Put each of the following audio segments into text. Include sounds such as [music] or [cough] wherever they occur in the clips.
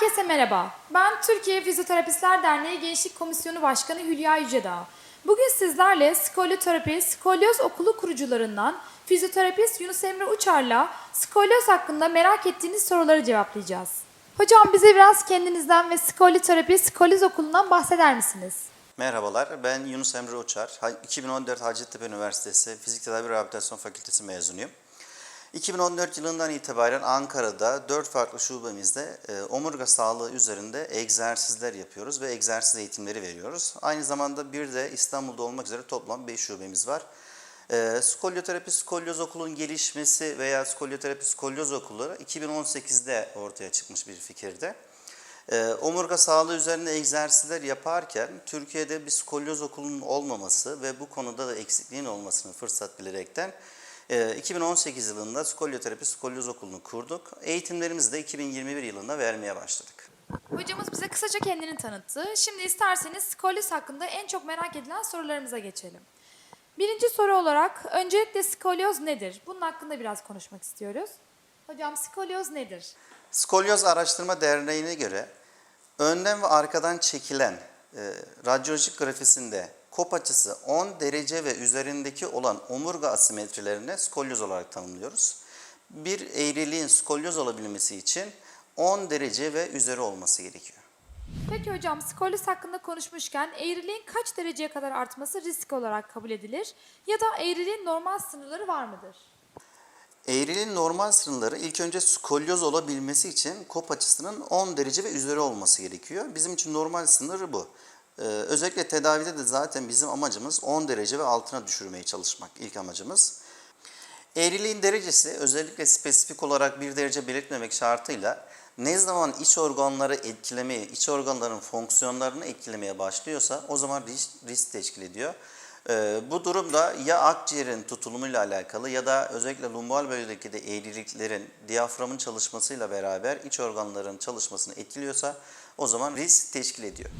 Herkese merhaba. Ben Türkiye Fizyoterapistler Derneği Gençlik Komisyonu Başkanı Hülya Yücedağ. Bugün sizlerle skolyoterapi, skolyoz okulu kurucularından fizyoterapist Yunus Emre Uçar'la skolyoz hakkında merak ettiğiniz soruları cevaplayacağız. Hocam bize biraz kendinizden ve skolyoterapi, skolyoz okulundan bahseder misiniz? Merhabalar, ben Yunus Emre Uçar. Ha- 2014 Hacettepe Üniversitesi Fizik Tedavi Rehabilitasyon Fakültesi mezunuyum. 2014 yılından itibaren Ankara'da 4 farklı şubemizde e, omurga sağlığı üzerinde egzersizler yapıyoruz ve egzersiz eğitimleri veriyoruz. Aynı zamanda bir de İstanbul'da olmak üzere toplam 5 şubemiz var. E, skolyoterapi, skolyoz okulun gelişmesi veya skolyoterapi, skolyoz okulları 2018'de ortaya çıkmış bir fikirde. Ee, omurga sağlığı üzerine egzersizler yaparken Türkiye'de bir skolyoz okulunun olmaması ve bu konuda da eksikliğin olmasını fırsat bilerekten e, 2018 yılında skolyoterapi skolyoz okulunu kurduk. Eğitimlerimizi de 2021 yılında vermeye başladık. Hocamız bize kısaca kendini tanıttı. Şimdi isterseniz skolyoz hakkında en çok merak edilen sorularımıza geçelim. Birinci soru olarak öncelikle skolyoz nedir? Bunun hakkında biraz konuşmak istiyoruz. Hocam skolyoz nedir? Skolyoz Araştırma Derneği'ne göre önden ve arkadan çekilen e, radyolojik grafisinde kop açısı 10 derece ve üzerindeki olan omurga asimetrilerine skolyoz olarak tanımlıyoruz. Bir eğriliğin skolyoz olabilmesi için 10 derece ve üzeri olması gerekiyor. Peki hocam skolyoz hakkında konuşmuşken eğriliğin kaç dereceye kadar artması risk olarak kabul edilir? Ya da eğriliğin normal sınırları var mıdır? Eğriliğin normal sınırları ilk önce skolyoz olabilmesi için kop açısının 10 derece ve üzeri olması gerekiyor. Bizim için normal sınırı bu. Ee, özellikle tedavide de zaten bizim amacımız 10 derece ve altına düşürmeye çalışmak ilk amacımız. Eğriliğin derecesi özellikle spesifik olarak bir derece belirtmemek şartıyla ne zaman iç organları etkilemeye, iç organların fonksiyonlarını etkilemeye başlıyorsa o zaman risk, risk teşkil ediyor. Ee, bu durumda ya akciğerin tutulumuyla alakalı ya da özellikle lumbal bölgedeki de eğriliklerin diyaframın çalışmasıyla beraber iç organların çalışmasını etkiliyorsa o zaman risk teşkil ediyor.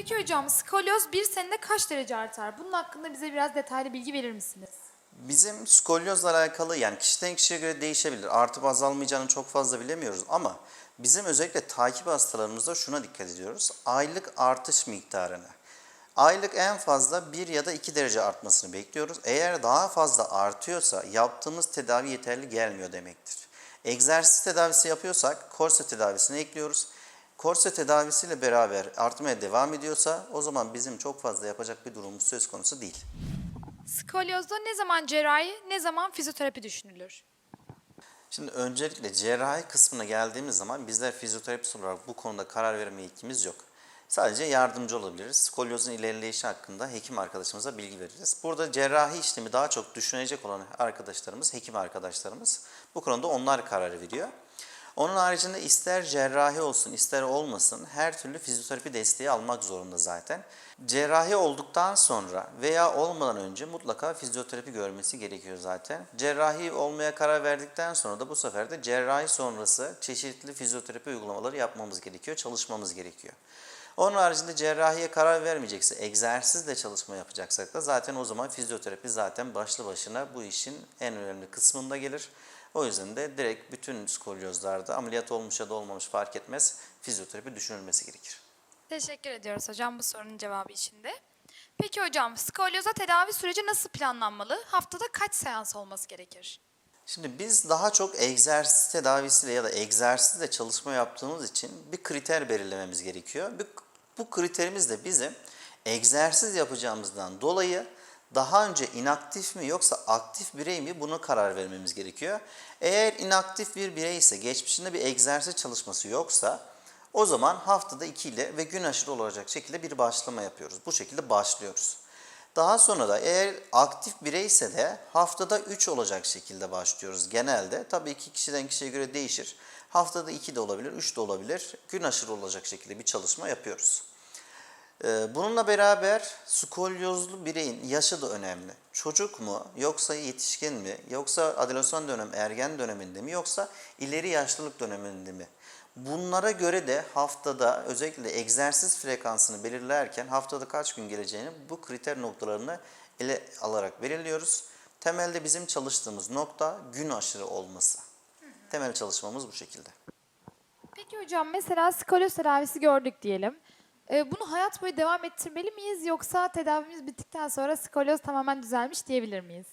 Peki hocam skolyoz bir senede kaç derece artar? Bunun hakkında bize biraz detaylı bilgi verir misiniz? Bizim skolyozla alakalı yani kişiden kişiye göre değişebilir. Artıp azalmayacağını çok fazla bilemiyoruz ama bizim özellikle takip hastalarımızda şuna dikkat ediyoruz. Aylık artış miktarını. Aylık en fazla 1 ya da 2 derece artmasını bekliyoruz. Eğer daha fazla artıyorsa yaptığımız tedavi yeterli gelmiyor demektir. Egzersiz tedavisi yapıyorsak korse tedavisini ekliyoruz. Korse tedavisiyle beraber artmaya devam ediyorsa o zaman bizim çok fazla yapacak bir durumumuz söz konusu değil. Skolyozda ne zaman cerrahi, ne zaman fizyoterapi düşünülür? Şimdi öncelikle cerrahi kısmına geldiğimiz zaman bizler fizyoterapist olarak bu konuda karar verme yetkimiz yok. Sadece yardımcı olabiliriz. Skolyozun ilerleyişi hakkında hekim arkadaşımıza bilgi veririz. Burada cerrahi işlemi daha çok düşünecek olan arkadaşlarımız, hekim arkadaşlarımız bu konuda onlar karar veriyor. Onun haricinde ister cerrahi olsun ister olmasın her türlü fizyoterapi desteği almak zorunda zaten. Cerrahi olduktan sonra veya olmadan önce mutlaka fizyoterapi görmesi gerekiyor zaten. Cerrahi olmaya karar verdikten sonra da bu sefer de cerrahi sonrası çeşitli fizyoterapi uygulamaları yapmamız gerekiyor, çalışmamız gerekiyor. Onun haricinde cerrahiye karar vermeyecekse, egzersizle çalışma yapacaksak da zaten o zaman fizyoterapi zaten başlı başına bu işin en önemli kısmında gelir. O yüzden de direkt bütün skolyozlarda ameliyat olmuş ya da olmamış fark etmez fizyoterapi düşünülmesi gerekir. Teşekkür ediyoruz hocam bu sorunun cevabı için de. Peki hocam skolyoza tedavi süreci nasıl planlanmalı? Haftada kaç seans olması gerekir? Şimdi biz daha çok egzersiz tedavisiyle ya da egzersizle çalışma yaptığımız için bir kriter belirlememiz gerekiyor. Bu kriterimiz de bizim egzersiz yapacağımızdan dolayı daha önce inaktif mi yoksa aktif birey mi bunu karar vermemiz gerekiyor. Eğer inaktif bir birey ise geçmişinde bir egzersiz çalışması yoksa o zaman haftada 2 ile ve gün aşırı olacak şekilde bir başlama yapıyoruz. Bu şekilde başlıyoruz. Daha sonra da eğer aktif bireyse de haftada 3 olacak şekilde başlıyoruz genelde. Tabii ki kişiden kişiye göre değişir. Haftada 2 de olabilir, 3 de olabilir. Gün aşırı olacak şekilde bir çalışma yapıyoruz. Ee, Bununla beraber skolyozlu bireyin yaşı da önemli. Çocuk mu yoksa yetişkin mi yoksa adolesan dönem ergen döneminde mi yoksa ileri yaşlılık döneminde mi? Bunlara göre de haftada özellikle egzersiz frekansını belirlerken haftada kaç gün geleceğini bu kriter noktalarını ele alarak belirliyoruz. Temelde bizim çalıştığımız nokta gün aşırı olması. Temel çalışmamız bu şekilde. Peki hocam mesela skolyoz tedavisi gördük diyelim. Ee, bunu hayat boyu devam ettirmeli miyiz yoksa tedavimiz bittikten sonra skolyoz tamamen düzelmiş diyebilir miyiz?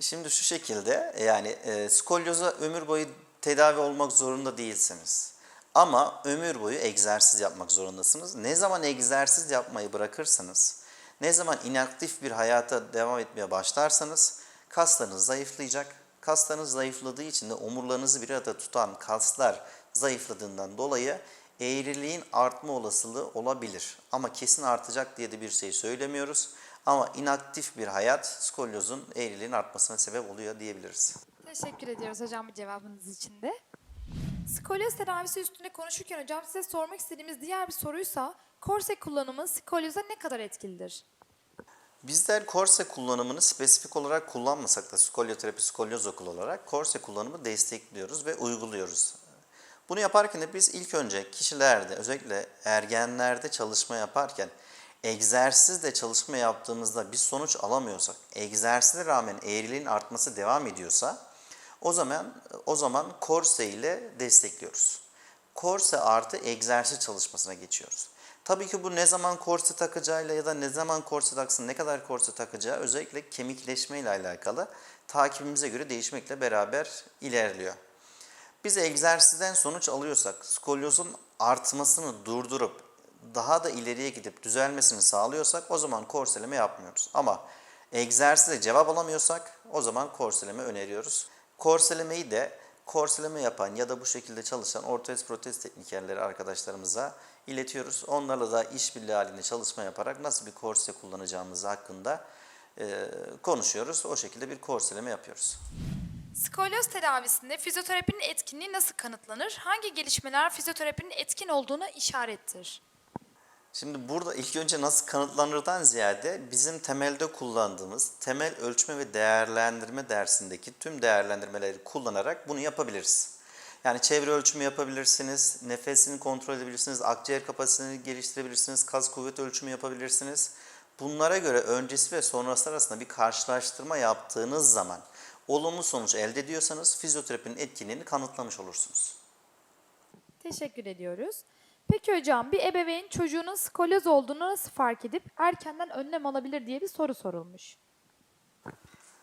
Şimdi şu şekilde yani e, skolyoza ömür boyu tedavi olmak zorunda değilsiniz. Ama ömür boyu egzersiz yapmak zorundasınız. Ne zaman egzersiz yapmayı bırakırsanız, ne zaman inaktif bir hayata devam etmeye başlarsanız kaslarınız zayıflayacak. Kaslarınız zayıfladığı için de omurlarınızı bir arada tutan kaslar zayıfladığından dolayı eğriliğin artma olasılığı olabilir. Ama kesin artacak diye de bir şey söylemiyoruz. Ama inaktif bir hayat skolyozun eğriliğin artmasına sebep oluyor diyebiliriz. Teşekkür ediyoruz hocam bu cevabınız için de. Skolyoz tedavisi üstünde konuşurken hocam size sormak istediğimiz diğer bir soruysa korse kullanımı skolyoza ne kadar etkilidir? Bizler korse kullanımını spesifik olarak kullanmasak da skolyoterapi, skolyoz okulu olarak korse kullanımı destekliyoruz ve uyguluyoruz. Bunu yaparken de biz ilk önce kişilerde özellikle ergenlerde çalışma yaparken egzersizle çalışma yaptığımızda bir sonuç alamıyorsak, egzersize rağmen eğriliğin artması devam ediyorsa o zaman o zaman korse ile destekliyoruz. Korse artı egzersiz çalışmasına geçiyoruz. Tabii ki bu ne zaman korse takacağıyla ya da ne zaman korse taksın, ne kadar korse takacağı özellikle kemikleşme ile alakalı takibimize göre değişmekle beraber ilerliyor. Biz egzersizden sonuç alıyorsak, skolyozun artmasını durdurup daha da ileriye gidip düzelmesini sağlıyorsak o zaman korseleme yapmıyoruz. Ama egzersizde cevap alamıyorsak o zaman korseleme öneriyoruz. Korselemeyi de korseleme yapan ya da bu şekilde çalışan ortez protez teknikerleri arkadaşlarımıza iletiyoruz. Onlarla da işbirliği halinde çalışma yaparak nasıl bir korse kullanacağımız hakkında e, konuşuyoruz. O şekilde bir korseleme yapıyoruz. Skolyoz tedavisinde fizyoterapinin etkinliği nasıl kanıtlanır? Hangi gelişmeler fizyoterapinin etkin olduğuna işarettir? Şimdi burada ilk önce nasıl kanıtlanırdan ziyade bizim temelde kullandığımız temel ölçme ve değerlendirme dersindeki tüm değerlendirmeleri kullanarak bunu yapabiliriz. Yani çevre ölçümü yapabilirsiniz, nefesini kontrol edebilirsiniz, akciğer kapasitesini geliştirebilirsiniz, kas kuvvet ölçümü yapabilirsiniz. Bunlara göre öncesi ve sonrası arasında bir karşılaştırma yaptığınız zaman olumlu sonuç elde ediyorsanız fizyoterapinin etkinliğini kanıtlamış olursunuz. Teşekkür ediyoruz. Peki hocam bir ebeveyn çocuğunun skolyoz olduğunu nasıl fark edip erkenden önlem alabilir diye bir soru sorulmuş.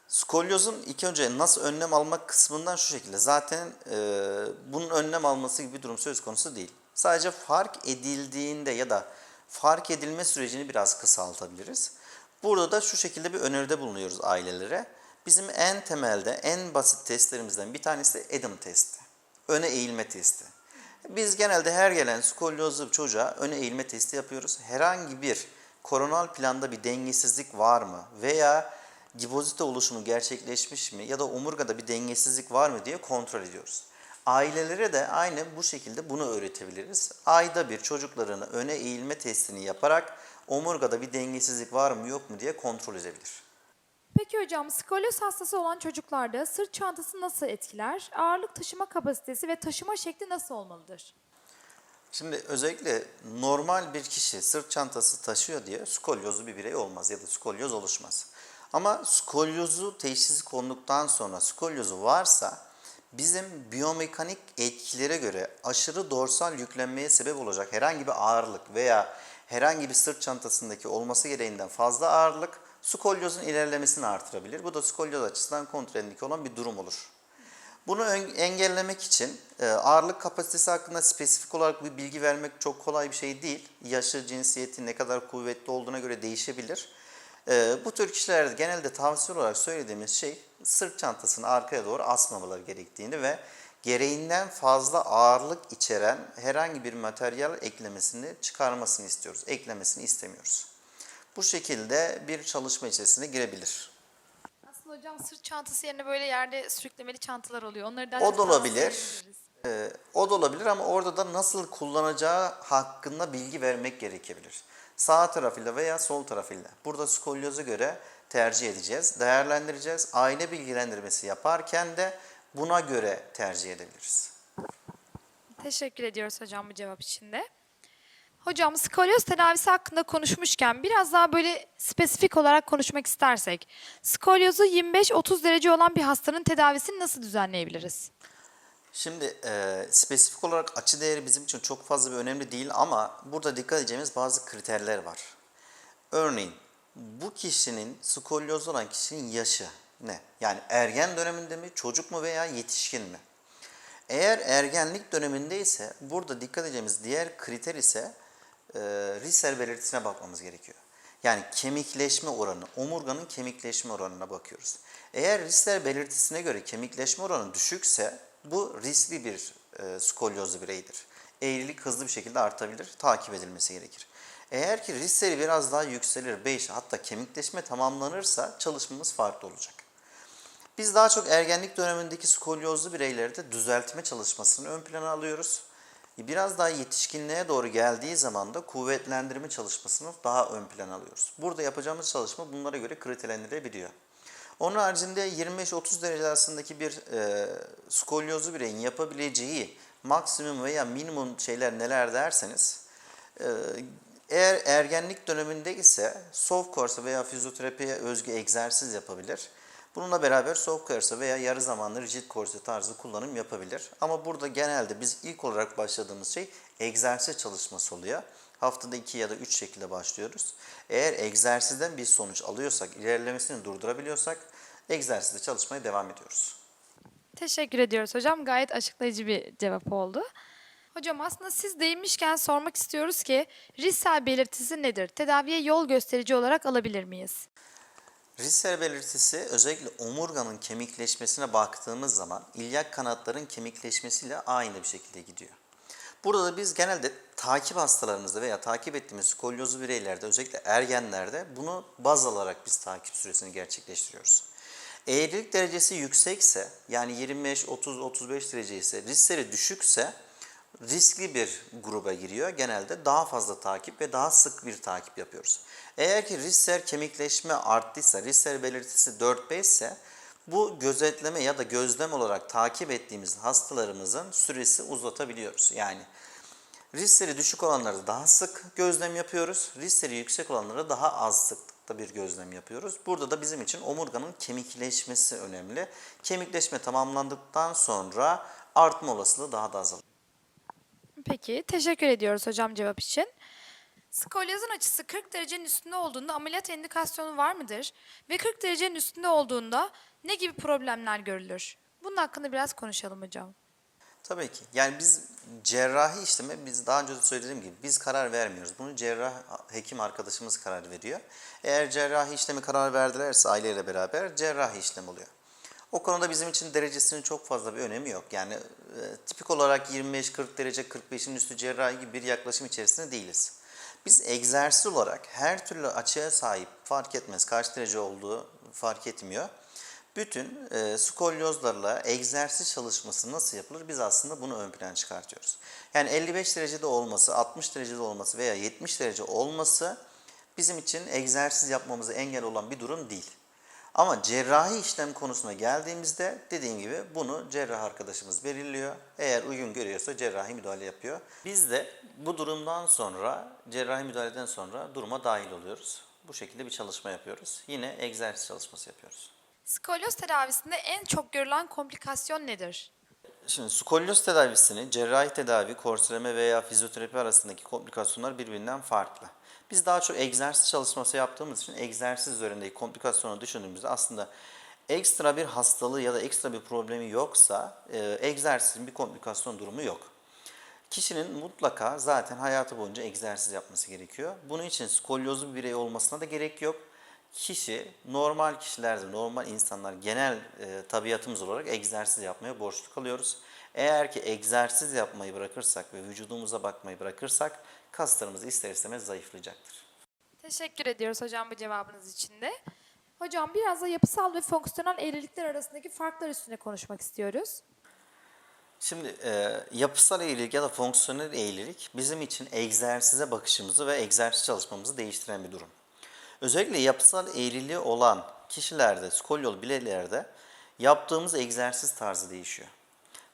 Skolyozun ilk önce nasıl önlem almak kısmından şu şekilde. Zaten e, bunun önlem alması gibi bir durum söz konusu değil. Sadece fark edildiğinde ya da fark edilme sürecini biraz kısaltabiliriz. Burada da şu şekilde bir öneride bulunuyoruz ailelere. Bizim en temelde en basit testlerimizden bir tanesi Adam testi. Öne eğilme testi. Biz genelde her gelen skolyozlu çocuğa öne eğilme testi yapıyoruz. Herhangi bir koronal planda bir dengesizlik var mı veya gibozite oluşumu gerçekleşmiş mi ya da omurgada bir dengesizlik var mı diye kontrol ediyoruz. Ailelere de aynı bu şekilde bunu öğretebiliriz. Ayda bir çocuklarını öne eğilme testini yaparak omurgada bir dengesizlik var mı yok mu diye kontrol edebilir. Peki hocam skolyoz hastası olan çocuklarda sırt çantası nasıl etkiler? Ağırlık taşıma kapasitesi ve taşıma şekli nasıl olmalıdır? Şimdi özellikle normal bir kişi sırt çantası taşıyor diye skolyozlu bir birey olmaz ya da skolyoz oluşmaz. Ama skolyozu teşhisi konduktan sonra skolyozu varsa bizim biyomekanik etkilere göre aşırı dorsal yüklenmeye sebep olacak herhangi bir ağırlık veya herhangi bir sırt çantasındaki olması gereğinden fazla ağırlık skolyozun ilerlemesini artırabilir. Bu da skolyoz açısından kontraindike olan bir durum olur. Bunu engellemek için e, ağırlık kapasitesi hakkında spesifik olarak bir bilgi vermek çok kolay bir şey değil. Yaşı, cinsiyeti ne kadar kuvvetli olduğuna göre değişebilir. E, bu tür kişilerde genelde tavsiye olarak söylediğimiz şey sırt çantasını arkaya doğru asmamaları gerektiğini ve gereğinden fazla ağırlık içeren herhangi bir materyal eklemesini çıkarmasını istiyoruz. Eklemesini istemiyoruz. Bu şekilde bir çalışma içerisine girebilir. Aslında hocam sırt çantası yerine böyle yerde sürüklemeli çantalar oluyor. Onları daha O da olabilir. Ee, o da olabilir ama orada da nasıl kullanacağı hakkında bilgi vermek gerekebilir. Sağ tarafıyla veya sol tarafıyla. Burada skolyoza göre tercih edeceğiz, değerlendireceğiz. Aile bilgilendirmesi yaparken de buna göre tercih edebiliriz. Teşekkür ediyoruz hocam bu cevap için de. Hocam skolyoz tedavisi hakkında konuşmuşken biraz daha böyle spesifik olarak konuşmak istersek skolyozu 25-30 derece olan bir hastanın tedavisini nasıl düzenleyebiliriz? Şimdi e, spesifik olarak açı değeri bizim için çok fazla bir önemli değil ama burada dikkat edeceğimiz bazı kriterler var. Örneğin bu kişinin skolyoz olan kişinin yaşı ne? Yani ergen döneminde mi, çocuk mu veya yetişkin mi? Eğer ergenlik döneminde ise burada dikkat edeceğimiz diğer kriter ise e, Risser belirtisine bakmamız gerekiyor. Yani kemikleşme oranı, omurganın kemikleşme oranına bakıyoruz. Eğer Risser belirtisine göre kemikleşme oranı düşükse bu riskli bir e, skolyozlu bireydir. Eğrilik hızlı bir şekilde artabilir, takip edilmesi gerekir. Eğer ki Risser'i biraz daha yükselir, 5 hatta kemikleşme tamamlanırsa çalışmamız farklı olacak. Biz daha çok ergenlik dönemindeki skolyozlu bireylerde düzeltme çalışmasını ön plana alıyoruz. Biraz daha yetişkinliğe doğru geldiği zaman da kuvvetlendirme çalışmasını daha ön plana alıyoruz. Burada yapacağımız çalışma bunlara göre kriterlendirilebiliyor. Onun haricinde 25-30 derece arasındaki bir e, skolyozlu bireyin yapabileceği maksimum veya minimum şeyler neler derseniz e, eğer ergenlik döneminde ise soft course veya fizyoterapiye özgü egzersiz yapabilir. Bununla beraber soft course veya yarı zamanlı rigid corset tarzı kullanım yapabilir. Ama burada genelde biz ilk olarak başladığımız şey egzersiz çalışması oluyor. Haftada 2 ya da 3 şekilde başlıyoruz. Eğer egzersizden bir sonuç alıyorsak, ilerlemesini durdurabiliyorsak egzersizde çalışmaya devam ediyoruz. Teşekkür ediyoruz hocam. Gayet açıklayıcı bir cevap oldu. Hocam aslında siz değinmişken sormak istiyoruz ki Rissel belirtisi nedir? Tedaviye yol gösterici olarak alabilir miyiz? Risser belirtisi özellikle omurganın kemikleşmesine baktığımız zaman ilyak kanatların kemikleşmesiyle aynı bir şekilde gidiyor. Burada da biz genelde takip hastalarımızda veya takip ettiğimiz skolyozlu bireylerde özellikle ergenlerde bunu baz alarak biz takip süresini gerçekleştiriyoruz. Eğrilik derecesi yüksekse yani 25, 30, 35 derece ise riskleri düşükse riskli bir gruba giriyor. Genelde daha fazla takip ve daha sık bir takip yapıyoruz. Eğer ki riskler kemikleşme arttıysa, riskler belirtisi 4-5 ise bu gözetleme ya da gözlem olarak takip ettiğimiz hastalarımızın süresi uzatabiliyoruz. Yani riskleri düşük olanları daha sık gözlem yapıyoruz. Riskleri yüksek olanlara daha az sıklıkta bir gözlem yapıyoruz. Burada da bizim için omurganın kemikleşmesi önemli. Kemikleşme tamamlandıktan sonra artma olasılığı daha da azalır. Peki, teşekkür ediyoruz hocam cevap için. Skolyozun açısı 40 derecenin üstünde olduğunda ameliyat indikasyonu var mıdır? Ve 40 derecenin üstünde olduğunda ne gibi problemler görülür? Bunun hakkında biraz konuşalım hocam. Tabii ki. Yani biz cerrahi işleme, biz daha önce de söylediğim gibi biz karar vermiyoruz. Bunu cerrah hekim arkadaşımız karar veriyor. Eğer cerrahi işlemi karar verdilerse aileyle beraber cerrahi işlem oluyor. O konuda bizim için derecesinin çok fazla bir önemi yok. Yani e, tipik olarak 25-40 derece 45'in üstü cerrahi gibi bir yaklaşım içerisinde değiliz. Biz egzersiz olarak her türlü açıya sahip fark etmez kaç derece olduğu fark etmiyor. Bütün e, skolyozlarla egzersiz çalışması nasıl yapılır biz aslında bunu ön plana çıkartıyoruz. Yani 55 derecede olması, 60 derecede olması veya 70 derece olması bizim için egzersiz yapmamıza engel olan bir durum değil. Ama cerrahi işlem konusuna geldiğimizde dediğim gibi bunu cerrah arkadaşımız belirliyor. Eğer uygun görüyorsa cerrahi müdahale yapıyor. Biz de bu durumdan sonra, cerrahi müdahaleden sonra duruma dahil oluyoruz. Bu şekilde bir çalışma yapıyoruz. Yine egzersiz çalışması yapıyoruz. Skolyoz tedavisinde en çok görülen komplikasyon nedir? Şimdi skolyoz tedavisini cerrahi tedavi, korseleme veya fizyoterapi arasındaki komplikasyonlar birbirinden farklı. Biz daha çok egzersiz çalışması yaptığımız için egzersiz üzerindeki komplikasyonu düşündüğümüzde aslında ekstra bir hastalığı ya da ekstra bir problemi yoksa e, egzersizin bir komplikasyon durumu yok. Kişinin mutlaka zaten hayatı boyunca egzersiz yapması gerekiyor. Bunun için skolyozlu bir birey olmasına da gerek yok. Kişi normal kişilerde, normal insanlar genel e, tabiatımız olarak egzersiz yapmaya borçlu kalıyoruz. Eğer ki egzersiz yapmayı bırakırsak ve vücudumuza bakmayı bırakırsak kaslarımız ister istemez zayıflayacaktır. Teşekkür ediyoruz hocam bu cevabınız için de. Hocam biraz da yapısal ve fonksiyonel eğrilikler arasındaki farklar üstüne konuşmak istiyoruz. Şimdi e, yapısal eğrilik ya da fonksiyonel eğrilik bizim için egzersize bakışımızı ve egzersiz çalışmamızı değiştiren bir durum. Özellikle yapısal eğriliği olan kişilerde, skolyol bireylerde yaptığımız egzersiz tarzı değişiyor.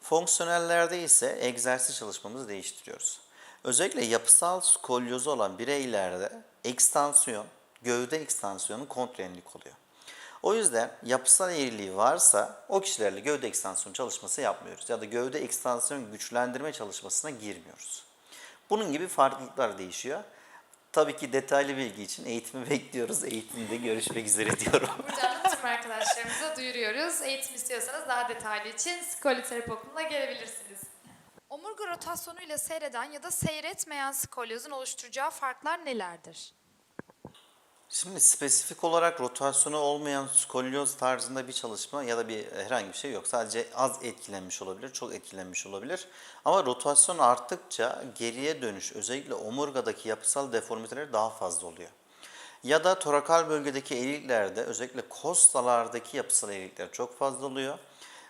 Fonksiyonellerde ise egzersiz çalışmamızı değiştiriyoruz. Özellikle yapısal skolyozu olan bireylerde ekstansiyon, gövde ekstansiyonu kontrayenlik oluyor. O yüzden yapısal eğriliği varsa o kişilerle gövde ekstansiyon çalışması yapmıyoruz. Ya da gövde ekstansiyon güçlendirme çalışmasına girmiyoruz. Bunun gibi farklılıklar değişiyor. Tabii ki detaylı bilgi için eğitimi [laughs] bekliyoruz. Eğitimde görüşmek üzere [laughs] diyorum. Buradan tüm arkadaşlarımıza duyuruyoruz. Eğitim istiyorsanız daha detaylı için Skoli Terapi Okulu'na gelebilirsiniz. Omurga rotasyonuyla seyreden ya da seyretmeyen skolyozun oluşturacağı farklar nelerdir? Şimdi spesifik olarak rotasyonu olmayan skolyoz tarzında bir çalışma ya da bir herhangi bir şey yok. Sadece az etkilenmiş olabilir, çok etkilenmiş olabilir. Ama rotasyon arttıkça geriye dönüş, özellikle omurgadaki yapısal deformiteler daha fazla oluyor. Ya da torakal bölgedeki eğriliklerde özellikle kostalardaki yapısal eğrilikler çok fazla oluyor.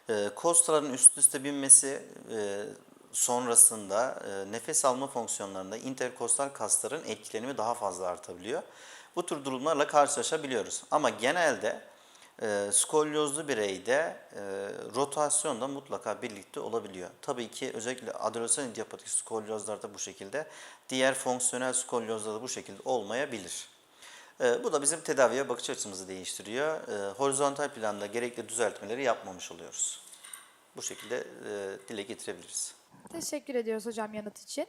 E, kostaların üst üste binmesi e, sonrasında e, nefes alma fonksiyonlarında interkostal kasların etkilenimi daha fazla artabiliyor. Bu tür durumlarla karşılaşabiliyoruz. Ama genelde e, skolyozlu bireyde e, rotasyon da mutlaka birlikte olabiliyor. Tabii ki özellikle adolesan idiopatik skolyozlarda bu şekilde, diğer fonksiyonel skolyozlarda bu şekilde olmayabilir. E, bu da bizim tedaviye bakış açımızı değiştiriyor. E, horizontal planda gerekli düzeltmeleri yapmamış oluyoruz. Bu şekilde e, dile getirebiliriz. Teşekkür ediyoruz hocam yanıt için.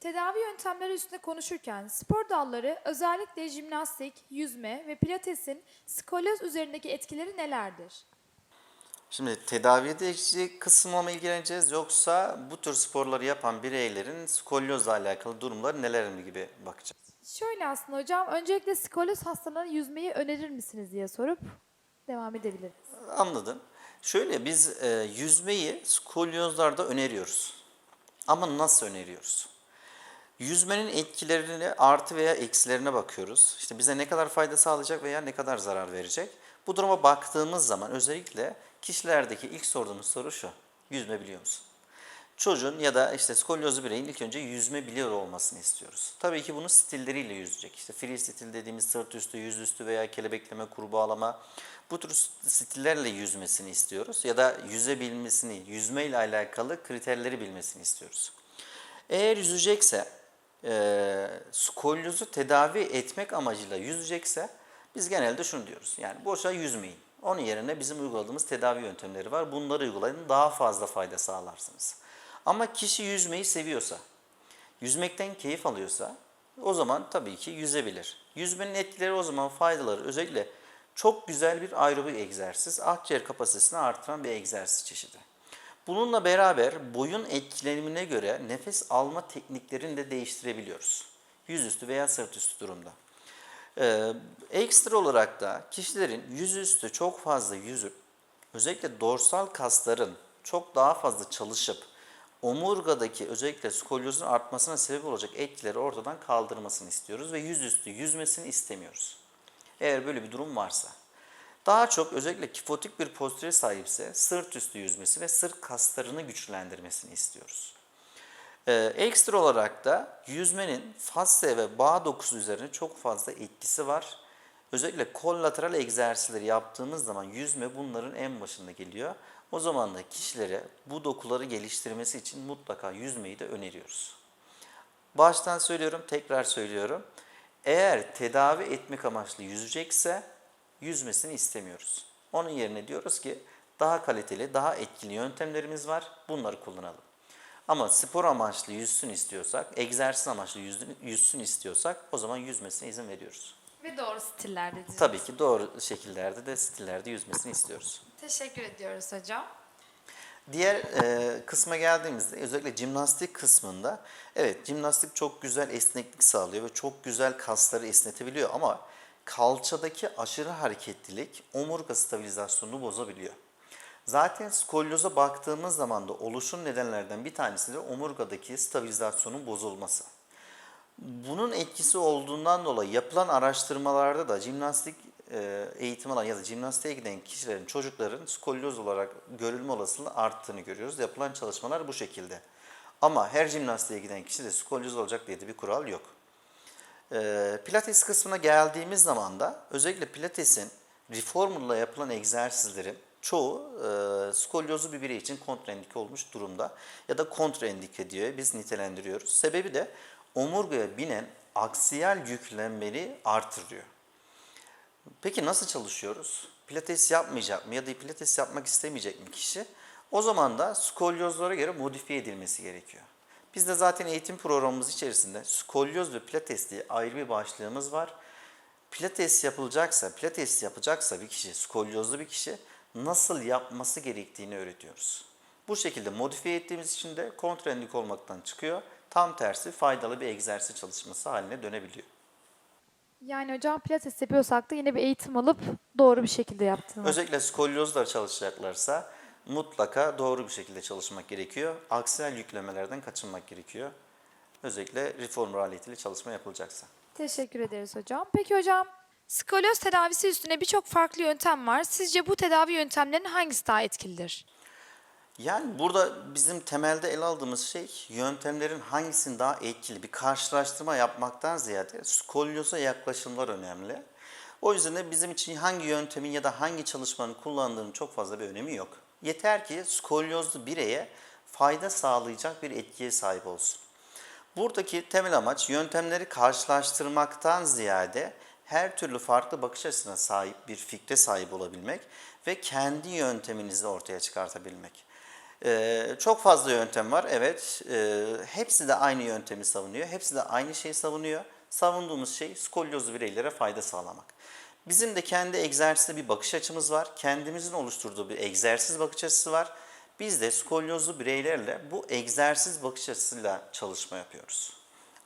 Tedavi yöntemleri üstünde konuşurken spor dalları özellikle jimnastik, yüzme ve pilatesin skolyoz üzerindeki etkileri nelerdir? Şimdi tedavide kısmına mı ilgileneceğiz yoksa bu tür sporları yapan bireylerin skolyozla alakalı durumlar neler mi gibi bakacağız. Şöyle aslında hocam, öncelikle skolyoz hastalarına yüzmeyi önerir misiniz diye sorup devam edebiliriz. Anladım. Şöyle biz e, yüzmeyi skolyozlarda öneriyoruz. Ama nasıl öneriyoruz? Yüzmenin etkilerine artı veya eksilerine bakıyoruz. İşte bize ne kadar fayda sağlayacak veya ne kadar zarar verecek. Bu duruma baktığımız zaman özellikle kişilerdeki ilk sorduğumuz soru şu. Yüzme biliyor musun? Çocuğun ya da işte skolyozlu bireyin ilk önce yüzme biliyor olmasını istiyoruz. Tabii ki bunu stilleriyle yüzecek. İşte free stil dediğimiz sırt üstü, yüz üstü veya kelebekleme, kurbağalama bu tür stillerle yüzmesini istiyoruz. Ya da yüzebilmesini, yüzmeyle alakalı kriterleri bilmesini istiyoruz. Eğer yüzecekse, e, skolyozu tedavi etmek amacıyla yüzecekse biz genelde şunu diyoruz. Yani boşa yüzmeyin. Onun yerine bizim uyguladığımız tedavi yöntemleri var. Bunları uygulayın daha fazla fayda sağlarsınız. Ama kişi yüzmeyi seviyorsa, yüzmekten keyif alıyorsa o zaman tabii ki yüzebilir. Yüzmenin etkileri o zaman faydaları özellikle çok güzel bir aerobik egzersiz, akciğer kapasitesini artıran bir egzersiz çeşidi. Bununla beraber boyun etkilenimine göre nefes alma tekniklerini de değiştirebiliyoruz. Yüzüstü veya sırt üstü durumda. Ee, ekstra olarak da kişilerin yüzüstü çok fazla yüzüp özellikle dorsal kasların çok daha fazla çalışıp omurgadaki özellikle skolyozun artmasına sebep olacak etkileri ortadan kaldırmasını istiyoruz ve yüzüstü yüzmesini istemiyoruz. Eğer böyle bir durum varsa. Daha çok özellikle kifotik bir postüre sahipse sırt üstü yüzmesi ve sırt kaslarını güçlendirmesini istiyoruz. Ee, ekstra olarak da yüzmenin fasya ve bağ dokusu üzerine çok fazla etkisi var. Özellikle kollateral egzersizleri yaptığımız zaman yüzme bunların en başında geliyor. O zaman da kişilere bu dokuları geliştirmesi için mutlaka yüzmeyi de öneriyoruz. Baştan söylüyorum, tekrar söylüyorum. Eğer tedavi etmek amaçlı yüzecekse yüzmesini istemiyoruz. Onun yerine diyoruz ki daha kaliteli, daha etkili yöntemlerimiz var. Bunları kullanalım. Ama spor amaçlı yüzsün istiyorsak, egzersiz amaçlı yüzsün, yüzsün istiyorsak o zaman yüzmesine izin veriyoruz. Ve doğru stillerde diyeceğiz. Tabii ki doğru şekillerde de stillerde yüzmesini istiyoruz. Teşekkür ediyoruz hocam. Diğer e, kısma geldiğimizde özellikle jimnastik kısmında evet jimnastik çok güzel esneklik sağlıyor ve çok güzel kasları esnetebiliyor ama kalçadaki aşırı hareketlilik omurga stabilizasyonunu bozabiliyor. Zaten skolyoza baktığımız zaman da oluşum nedenlerden bir tanesi de omurgadaki stabilizasyonun bozulması. Bunun etkisi olduğundan dolayı yapılan araştırmalarda da jimnastik e, eğitim alan ya da jimnastiğe giden kişilerin, çocukların skolyoz olarak görülme olasılığı arttığını görüyoruz. Yapılan çalışmalar bu şekilde. Ama her jimnastiğe giden kişi de skolyoz olacak diye de bir kural yok. E, Pilates kısmına geldiğimiz zaman da özellikle Pilates'in reformerla yapılan egzersizlerin çoğu e, skolyozlu bir birey için kontraindike olmuş durumda ya da kontraindike diye biz nitelendiriyoruz. Sebebi de omurgaya binen aksiyel yüklenmeyi artırıyor. Peki nasıl çalışıyoruz? Pilates yapmayacak mı ya da pilates yapmak istemeyecek mi kişi? O zaman da skolyozlara göre modifiye edilmesi gerekiyor. Biz de zaten eğitim programımız içerisinde skolyoz ve pilates diye ayrı bir başlığımız var. Pilates yapılacaksa, pilates yapacaksa bir kişi, skolyozlu bir kişi nasıl yapması gerektiğini öğretiyoruz. Bu şekilde modifiye ettiğimiz için de kontraindik olmaktan çıkıyor. Tam tersi faydalı bir egzersiz çalışması haline dönebiliyor. Yani hocam pilates yapıyorsak da yine bir eğitim alıp doğru bir şekilde yaptığımız. Özellikle skolyozlar çalışacaklarsa mutlaka doğru bir şekilde çalışmak gerekiyor. Aksiyel yüklemelerden kaçınmak gerekiyor. Özellikle reformer aletiyle çalışma yapılacaksa. Teşekkür ederiz hocam. Peki hocam, skolyoz tedavisi üstüne birçok farklı yöntem var. Sizce bu tedavi yöntemlerinin hangisi daha etkilidir? Yani burada bizim temelde ele aldığımız şey yöntemlerin hangisinin daha etkili bir karşılaştırma yapmaktan ziyade skolyoza yaklaşımlar önemli. O yüzden de bizim için hangi yöntemin ya da hangi çalışmanın kullandığının çok fazla bir önemi yok. Yeter ki skolyozlu bireye fayda sağlayacak bir etkiye sahip olsun. Buradaki temel amaç yöntemleri karşılaştırmaktan ziyade her türlü farklı bakış açısına sahip bir fikre sahip olabilmek ve kendi yönteminizi ortaya çıkartabilmek. Ee, çok fazla yöntem var, evet. Ee, hepsi de aynı yöntemi savunuyor, hepsi de aynı şeyi savunuyor. Savunduğumuz şey skolyozlu bireylere fayda sağlamak. Bizim de kendi egzersizde bir bakış açımız var. Kendimizin oluşturduğu bir egzersiz bakış açısı var. Biz de skolyozlu bireylerle bu egzersiz bakış açısıyla çalışma yapıyoruz.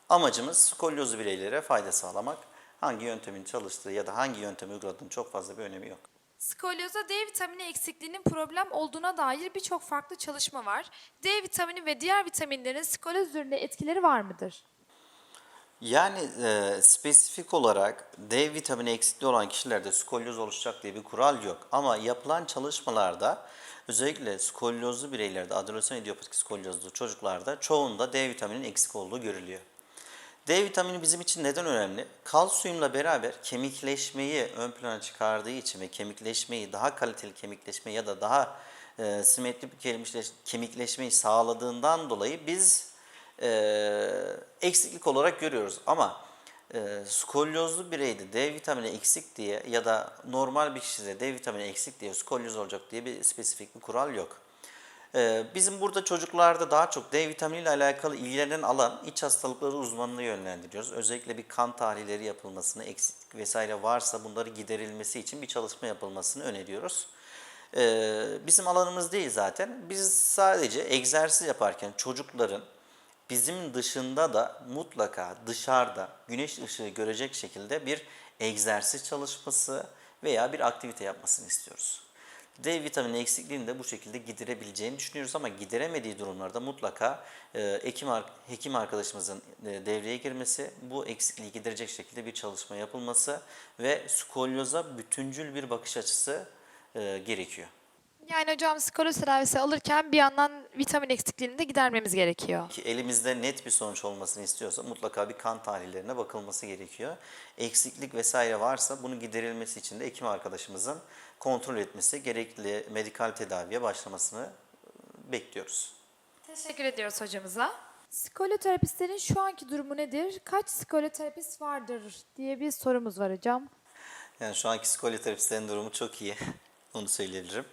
Amacımız skolyozlu bireylere fayda sağlamak. Hangi yöntemin çalıştığı ya da hangi yöntemi uyguladığının çok fazla bir önemi yok. Skolyozda D vitamini eksikliğinin problem olduğuna dair birçok farklı çalışma var. D vitamini ve diğer vitaminlerin skolyoz üzerinde etkileri var mıdır? Yani e, spesifik olarak D vitamini eksikliği olan kişilerde skolyoz oluşacak diye bir kural yok. Ama yapılan çalışmalarda özellikle skolyozlu bireylerde, adolesan idiopatik skolyozlu çocuklarda çoğunda D vitamininin eksik olduğu görülüyor. D vitamini bizim için neden önemli? Kalsiyumla beraber kemikleşmeyi ön plana çıkardığı için ve kemikleşmeyi daha kaliteli kemikleşme ya da daha e, simetri bir kemikleş- kemikleşmeyi sağladığından dolayı biz e, eksiklik olarak görüyoruz. Ama e, skolyozlu bireyde D vitamini eksik diye ya da normal bir kişide D vitamini eksik diye skolyoz olacak diye bir spesifik bir kural yok. Ee, Bizim burada çocuklarda daha çok D vitamini ile alakalı ilgilenen alan iç hastalıkları uzmanına yönlendiriyoruz. Özellikle bir kan tahlilleri yapılmasını, eksiklik vesaire varsa bunları giderilmesi için bir çalışma yapılmasını öneriyoruz. Ee, Bizim alanımız değil zaten. Biz sadece egzersiz yaparken çocukların bizim dışında da mutlaka dışarıda güneş ışığı görecek şekilde bir egzersiz çalışması veya bir aktivite yapmasını istiyoruz. D vitamini eksikliğini de bu şekilde giderebileceğini düşünüyoruz ama gideremediği durumlarda mutlaka e, hekim, ar- hekim arkadaşımızın e, devreye girmesi, bu eksikliği giderecek şekilde bir çalışma yapılması ve skolyoza bütüncül bir bakış açısı e, gerekiyor. Yani hocam skolyoz tedavisi alırken bir yandan vitamin eksikliğini de gidermemiz gerekiyor. Ki elimizde net bir sonuç olmasını istiyorsa mutlaka bir kan tahlillerine bakılması gerekiyor. Eksiklik vesaire varsa bunun giderilmesi için de hekim arkadaşımızın kontrol etmesi, gerekli medikal tedaviye başlamasını bekliyoruz. Teşekkür ediyoruz hocamıza. Skolyoterapistlerin şu anki durumu nedir? Kaç skolyoterapist vardır diye bir sorumuz var hocam. Yani şu anki skolyoterapistlerin durumu çok iyi. [laughs] Onu söyleyebilirim.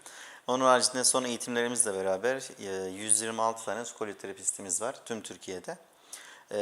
Onun haricinde son eğitimlerimizle beraber e, 126 tane skolyoterapistimiz var tüm Türkiye'de. E,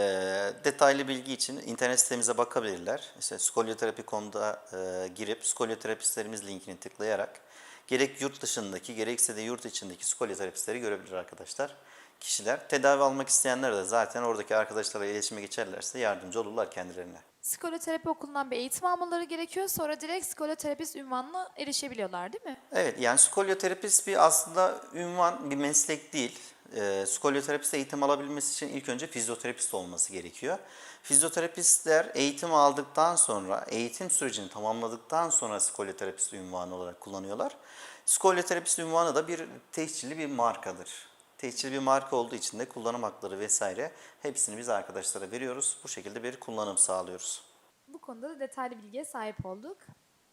detaylı bilgi için internet sitemize bakabilirler. İşte skolyoterapi.com'da e, girip skolyoterapistlerimiz linkini tıklayarak gerek yurt dışındaki gerekse de yurt içindeki skolyoterapistleri görebilir arkadaşlar. Kişiler tedavi almak isteyenler de zaten oradaki arkadaşlarla iletişime geçerlerse yardımcı olurlar kendilerine. Skolyoterapi okulundan bir eğitim almaları gerekiyor. Sonra direkt skolyoterapist ünvanına erişebiliyorlar değil mi? Evet yani skolyoterapist bir aslında ünvan bir meslek değil. E, skolyoterapist eğitim alabilmesi için ilk önce fizyoterapist olması gerekiyor. Fizyoterapistler eğitim aldıktan sonra, eğitim sürecini tamamladıktan sonra skolyoterapist ünvanı olarak kullanıyorlar. Skolyoterapist ünvanı da bir tescilli bir markadır. Tescilli bir marka olduğu için de kullanım hakları vesaire hepsini biz arkadaşlara veriyoruz. Bu şekilde bir kullanım sağlıyoruz. Bu konuda da detaylı bilgiye sahip olduk.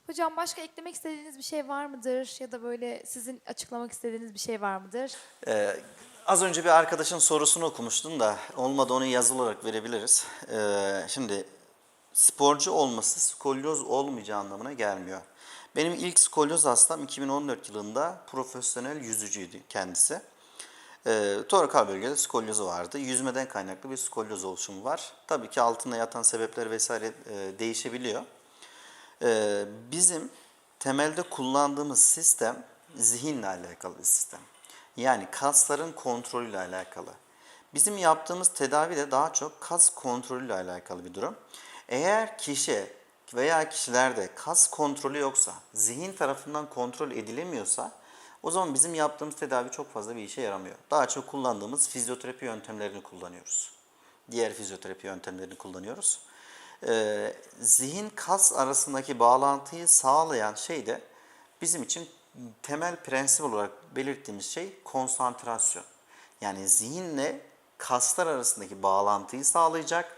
Hocam başka eklemek istediğiniz bir şey var mıdır? Ya da böyle sizin açıklamak istediğiniz bir şey var mıdır? Ee, az önce bir arkadaşın sorusunu okumuştum da olmadı onu yazılı olarak verebiliriz. Ee, şimdi sporcu olması skolyoz olmayacağı anlamına gelmiyor. Benim ilk skolyoz hastam 2014 yılında profesyonel yüzücüydü kendisi. E, torakal bölgede skolyozu vardı. Yüzmeden kaynaklı bir skolyoz oluşumu var. Tabii ki altında yatan sebepler vesaire e, değişebiliyor. E, bizim temelde kullandığımız sistem zihinle alakalı bir sistem. Yani kasların kontrolüyle alakalı. Bizim yaptığımız tedavi de daha çok kas kontrolüyle alakalı bir durum. Eğer kişi veya kişilerde kas kontrolü yoksa, zihin tarafından kontrol edilemiyorsa o zaman bizim yaptığımız tedavi çok fazla bir işe yaramıyor. Daha çok kullandığımız fizyoterapi yöntemlerini kullanıyoruz. Diğer fizyoterapi yöntemlerini kullanıyoruz. Ee, zihin kas arasındaki bağlantıyı sağlayan şey de bizim için temel prensip olarak belirttiğimiz şey konsantrasyon. Yani zihinle kaslar arasındaki bağlantıyı sağlayacak,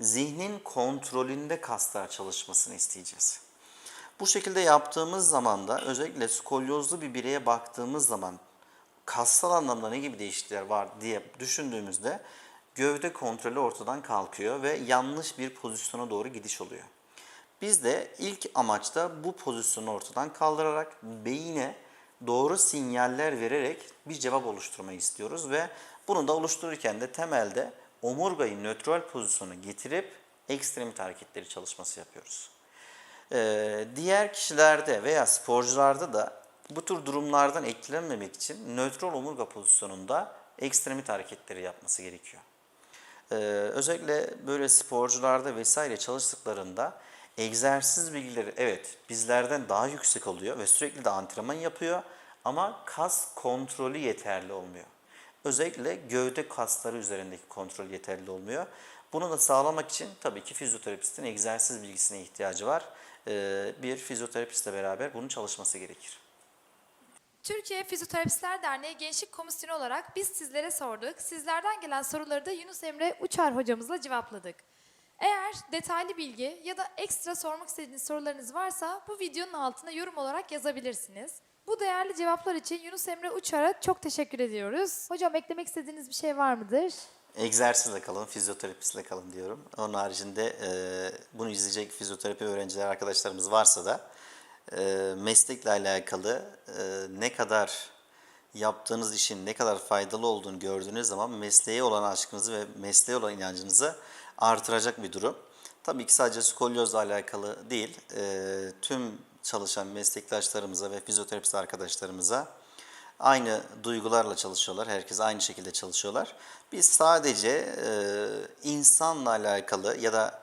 zihnin kontrolünde kaslar çalışmasını isteyeceğiz. Bu şekilde yaptığımız zaman da özellikle skolyozlu bir bireye baktığımız zaman kassal anlamda ne gibi değişiklikler var diye düşündüğümüzde gövde kontrolü ortadan kalkıyor ve yanlış bir pozisyona doğru gidiş oluyor. Biz de ilk amaçta bu pozisyonu ortadan kaldırarak beyine doğru sinyaller vererek bir cevap oluşturmayı istiyoruz ve bunu da oluştururken de temelde omurgayı nötral pozisyona getirip ekstremite hareketleri çalışması yapıyoruz. Ee, diğer kişilerde veya sporcularda da bu tür durumlardan etkilenmemek için nötral omurga pozisyonunda ekstremite hareketleri yapması gerekiyor. Ee, özellikle böyle sporcularda vesaire çalıştıklarında egzersiz bilgileri evet bizlerden daha yüksek oluyor ve sürekli de antrenman yapıyor ama kas kontrolü yeterli olmuyor. Özellikle gövde kasları üzerindeki kontrol yeterli olmuyor. Bunu da sağlamak için tabii ki fizyoterapistin egzersiz bilgisine ihtiyacı var. Ee, bir fizyoterapistle beraber bunun çalışması gerekir. Türkiye Fizyoterapistler Derneği Gençlik Komisyonu olarak biz sizlere sorduk. Sizlerden gelen soruları da Yunus Emre Uçar hocamızla cevapladık. Eğer detaylı bilgi ya da ekstra sormak istediğiniz sorularınız varsa bu videonun altına yorum olarak yazabilirsiniz. Bu değerli cevaplar için Yunus Emre Uçar'a çok teşekkür ediyoruz. Hocam eklemek istediğiniz bir şey var mıdır? Egzersizle kalın, fizyoterapistle kalın diyorum. Onun haricinde e, bunu izleyecek fizyoterapi öğrenciler arkadaşlarımız varsa da e, meslekle alakalı e, ne kadar yaptığınız işin ne kadar faydalı olduğunu gördüğünüz zaman mesleğe olan aşkınızı ve mesleğe olan inancınızı artıracak bir durum. Tabii ki sadece skolyozla alakalı değil, e, tüm çalışan meslektaşlarımıza ve fizyoterapist arkadaşlarımıza aynı duygularla çalışıyorlar. Herkes aynı şekilde çalışıyorlar. Biz sadece e, insanla alakalı ya da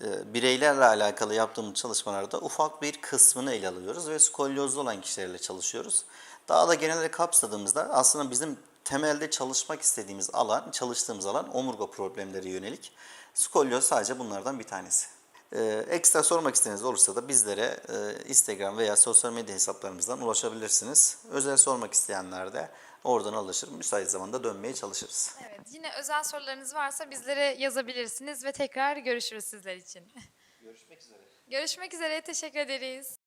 e, bireylerle alakalı yaptığımız çalışmalarda ufak bir kısmını ele alıyoruz ve skolyozlu olan kişilerle çalışıyoruz. Daha da genelde kapsadığımızda aslında bizim temelde çalışmak istediğimiz alan, çalıştığımız alan omurga problemleri yönelik. Skolyoz sadece bunlardan bir tanesi. Ee, ekstra sormak istediğiniz olursa da bizlere e, Instagram veya sosyal medya hesaplarımızdan ulaşabilirsiniz. Özel sormak isteyenler de oradan ulaşır. Müsait zamanda dönmeye çalışırız. Evet, yine özel sorularınız varsa bizlere yazabilirsiniz ve tekrar görüşürüz sizler için. Görüşmek üzere. Görüşmek üzere, teşekkür ederiz.